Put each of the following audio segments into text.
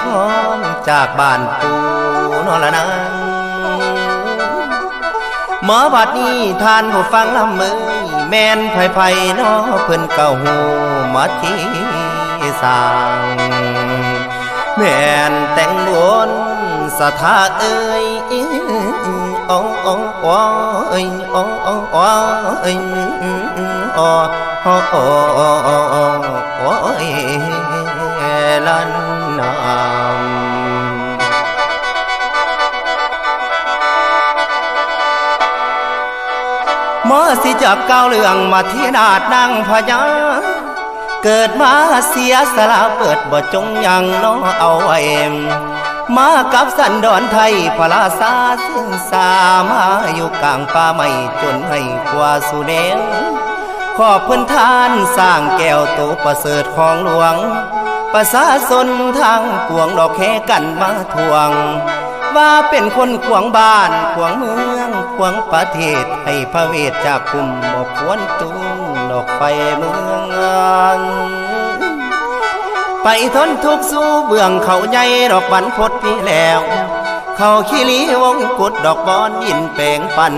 คล้องจากบ้านปูนอละนางหมอบัดนี้ทานผู้ฟังลำเมยแม่นไผ่ไผ่นอเพิ่นเก่าหูมาที่สางแม่นแต่งบนสถาเอ้ยโอ้โอ้โอ้ยโอ้โอ้โอ้ยโอ้โอ้โอ้โอ้ยลันนาม หมอสิจับเก้าวเรื่องมาที่นาดนั่งพญาเกิดมาเสียสละเปิดบ่จงยังน้อเอาไว้มากับสันดอนไทยพระราชาซึ่งสามาอยู่กลางป่าไม้จนให้กว่าสุเดงขอบเพื้นทานสร้างแก้วโตประเสริฐของหลวง ประสาสนทางกวงดอกแค่กันมาทวง ว่าเป็นคนขวางบ้านขวางเมืองขวางประเทศให้พระเวทจากคุมบ่ควรจุงดอกไฟเมืองไปทนทุกข์สู้เบื้องเขาใหญ่ดอกบันพดพี่แล้ว เขาขี้ลีวงกุดดอกบอนยินแปลงปัน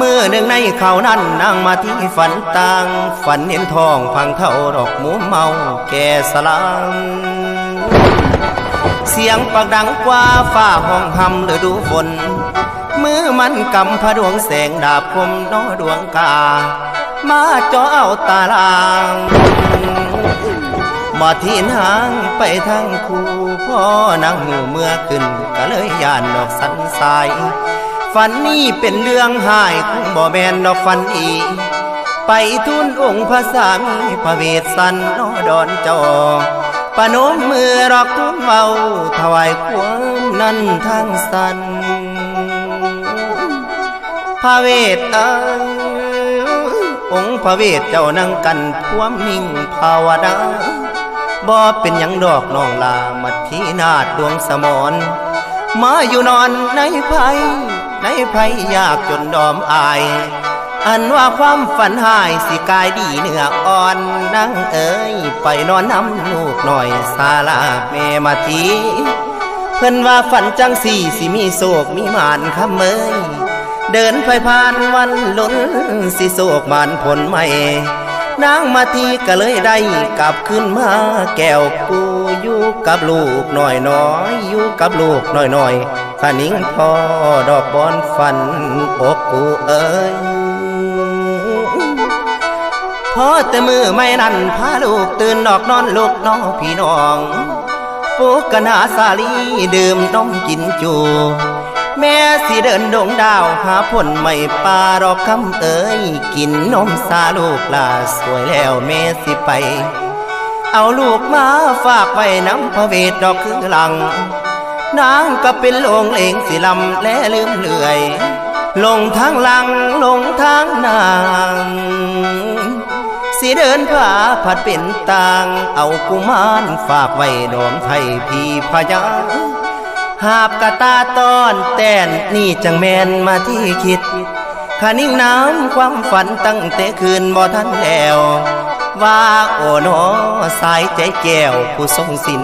มื่อหนึ่งในเขานั้นนั่งมาที่ฝันต่างฝันเห็นทองพังเท่าดอกหมูเมาแก่สลามเสียงปากดังกว่าฝ้าห้องหำหรือดูฝนมือมันกำพระดวงแสงดาบคมน้อดวงกา มาจ่อเอาตารางมาที่นางไปทางคูพ่อนางหูเมื่อขึ้นก็เลยย่านดอกสันสาย ฝันนี้เป็นเรื่องหายคงบ่แมนดอกฝันอี ไปทุนองค์พระสามีพระเวสสันนอดอนจอปนมมือรอกทุนเมาถวายความนั้นทางสันพระเวทเอ้องค์พระเวทเจ้านั่งกันพวมนิ่งภาวนาบ่เป็นยังดอกน้องลามัดที่นาดดวงสมอนมาอยู่นอนในไผ่ ในไผ่ยากจนดอมอาย อันว่าความฝันหายสิกายดีเนื้ออ่อนนั่งเอ๋ยไปนอนน้ำลูกหน่อยสาลาแม่มาทีเพิ่นว่าฝันจังสี่สิมีโศกมีมานคำเมยเดินไปผ่านวันล้นสิโศกมานผลไม่ นางมาทีก็เลยได้กลับขึ้นมาแก้วกูอยู่กับลูกหน่อยน้อยอยู่กับลูกหน่อยน้อยขนิ่งพอดอกบอนฝันอกกูเอ้ยพอแต่มือไม่นั่นพาลูกตื่นนอกนอนลูกน้องพี่น้องปุกกนาสาลีดื่มนมกินจู แม่สิเดินดงดาวหาผลไม่ปลารอกคำเอ้ยกินนมสาลูกลาสวยแล้วแม่สิไป เอาลูกมาฝากไว้น้ำพระเวทดอกคือหลัง นางก็เป็นลงเลงสิลำและลืมเลื่อย ลงทางหลังลงทางนางสิเดินผาผัดเป็นต่าง เอากุมารฝากไว้ดอมไทยพี่พญา หาบกะตาตอนแตนนี่จังแมนมาที่คิดขานิ่งน้ำความฝันตั้งแต่คืนบ่ทันแล้ว ว่าโอโนอสายใจแก้วผู้ทรงศิล